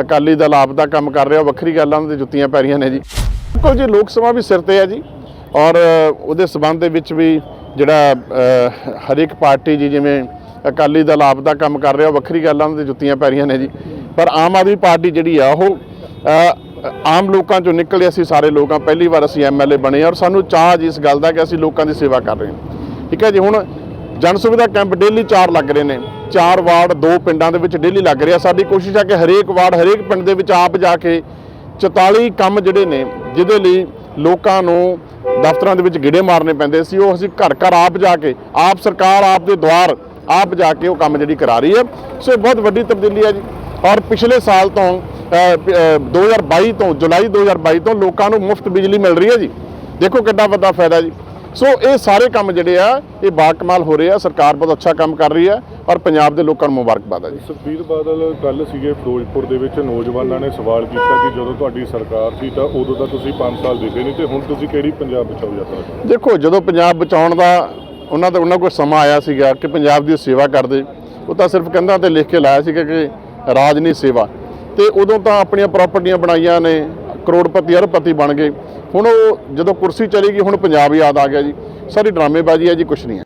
ਅਕਾਲੀ ਦਲ ਆਪ ਦਾ ਕੰਮ ਕਰ ਰਿਹਾ ਉਹ ਵੱਖਰੀ ਗੱਲ ਆ ਉਹਨਾਂ ਦੇ ਜੁੱਤੀਆਂ ਪੈ ਰਹੀਆਂ ਨੇ ਜੀ। ਬਿਲਕੁਲ ਜੀ ਲੋਕ ਸਭਾ ਵੀ ਸਿਰ ਤੇ ਹੈ ਜੀ ਔਰ ਉਹਦੇ ਸਬੰਧ ਦੇ ਵਿੱਚ ਵੀ ਜਿਹੜਾ ਅ, ਹਰੇਕ ਪਾਰਟੀ ਜੀ ਜਿਵੇਂ ਅਕਾਲੀ ਦਲ ਆਪ ਦਾ ਕੰਮ ਕਰ ਰਿਹਾ ਉਹ ਵੱਖਰੀ ਗੱਲ ਆ ਉਹਨਾਂ ਦੇ ਜੁੱਤੀਆਂ ਪੈ ਰਹੀਆਂ ਨੇ ਜੀ। ਪਰ ਆਮ ਆਦਮੀ ਪਾਰਟੀ ਜਿਹੜੀ ਆ ਉਹ ਆਮ ਲੋਕਾਂ ਚੋਂ ਨਿਕਲੇ ਅਸੀਂ ਸਾਰੇ ਲੋਕਾਂ ਪਹਿਲੀ ਵਾਰ ਅਸੀਂ ਐਮਐਲਏ ਬਣੇ ਔਰ ਸਾਨੂੰ ਚਾਹ ਜੀ ਇਸ ਗੱਲ ਦਾ ਕਿ ਅਸੀਂ ਲੋਕਾਂ ਦੀ ਸੇਵਾ ਕਰ ਰਹੇ ਹਾਂ। ਠੀਕ ਹੈ ਜੀ ਹੁਣ ਜਨ ਸੁਵਿਧਾ ਕੈਂਪ ਡੇਲੀ ਚਾਰ ਲੱਗ ਰਹੇ ਨੇ। ਚਾਰ ਵਾਰਡ ਦੋ ਪਿੰਡਾਂ ਦੇ ਵਿੱਚ ਡੇਲੀ ਲੱਗ ਰਿਹਾ। ਸਾਡੀ ਕੋਸ਼ਿਸ਼ ਹੈ ਕਿ ਹਰੇਕ ਵਾਰਡ ਹਰੇਕ ਪਿੰਡ ਦੇ ਵਿੱਚ ਆਪ ਜਾ ਕੇ 44 ਕੰਮ ਜਿਹੜੇ ਨੇ ਜਿਹਦੇ ਲਈ ਲੋਕਾਂ ਨੂੰ ਦਫ਼ਤਰਾਂ ਦੇ ਵਿੱਚ ਗਿੜੇ ਮਾਰਨੇ ਪੈਂਦੇ ਸੀ ਉਹ ਅਸੀਂ ਘਰ ਘਰ ਆਪ ਜਾ ਕੇ ਆਪ ਸਰਕਾਰ ਆਪ ਦੇ ਦੁਆਰ ਆਪ ਜਾ ਕੇ ਉਹ ਕੰਮ ਜਿਹੜੀ ਕਰਾ ਰਹੀ ਹੈ। ਸੋ ਇਹ ਬਹੁਤ ਵੱਡੀ ਤਬਦੀਲੀ ਹੈ ਜੀ। ਔਰ ਪਿਛਲੇ ਸਾਲ ਤੋਂ ਅ, ਪ- ਅ, 2022 ਤੋਂ ਜੁਲਾਈ 2022 ਤੋਂ ਲੋਕਾਂ ਨੂੰ ਮੁਫਤ ਬਿਜਲੀ ਮਿਲ ਰਹੀ ਹੈ ਜੀ। ਦੇਖੋ ਕਿੰਨਾ ਵੱਡਾ ਫਾਇਦਾ ਜੀ। ਸੋ ਇਹ ਸਾਰੇ ਕੰਮ ਜਿਹੜੇ ਆ ਇਹ ਬਾਕਮਾਲ ਹੋ ਰਹੇ ਆ। ਸਰਕਾਰ ਬਹੁਤ ਅੱਛਾ ਕੰਮ ਕਰ ਰਹੀ ਹੈ ਔਰ ਪੰਜਾਬ ਦੇ ਲੋਕਾਂ ਨੂੰ ਮੁਬਾਰਕਬਾਦ ਹੈ ਜੀ। ਸੁਖਬੀਰ ਬਾਦਲ ਕੱਲ ਸੀਗੇ ਫਿਰੋਜ਼ਪੁਰ ਦੇ ਵਿੱਚ। ਨੌਜਵਾਨਾਂ ਨੇ ਸਵਾਲ ਕੀਤਾ ਕਿ ਜਦੋਂ ਤੁਹਾਡੀ ਸਰਕਾਰ ਸੀ ਤਾਂ ਉਦੋਂ ਤਾਂ ਤੁਸੀਂ 5 ਸਾਲ ਦਿੱਤੇ ਨਹੀਂ ਤੇ ਹੁਣ ਤੁਸੀਂ ਕਿਹੜੀ ਪੰਜਾਬ ਬਚਾਓ ਯਾਤਰਾ ਦੇਖੋ ਜਦੋਂ ਪੰਜਾਬ ਬਚਾਉਣ ਦਾ ਉਹਨਾਂ ਦਾ ਉਹਨਾਂ ਕੋਲ ਸਮਾਂ ਆਇਆ ਸੀਗਾ ਕਿ ਪੰਜਾਬ ਦੀ ਸੇਵਾ ਕਰਦੇ। ਉਹ ਤਾਂ ਸਿਰਫ ਕੰਧਾਂ ਤੇ ਲਿਖ ਕੇ ਲਾਇਆ ਸੀਗਾ ਕਿ ਰਾਜ ਨਹੀਂ ਸੇਵਾ। ਤੇ ਉਦੋਂ ਤਾਂ ਆਪਣੀਆਂ ਪ੍ਰਾਪਰਟੀਆਂ ਬਣਾਈਆਂ ਨੇ। ਕਰੋੜਪਤੀ ਅਰਬਪਤੀ ਬਣ ਗਏ। ਹੁਣ ਉਹ ਜਦੋਂ ਕੁਰਸੀ ਚਲੀ ਗਈ, ਹੁਣ ਪੰਜਾਬ ਯਾਦ ਆ ਗਿਆ ਜੀ। ਸਾਰੀ ਡਰਾਮੇਬਾਜ਼ੀ ਹੈ ਜੀ, ਕੁਛ ਨਹੀਂ ਹੈ।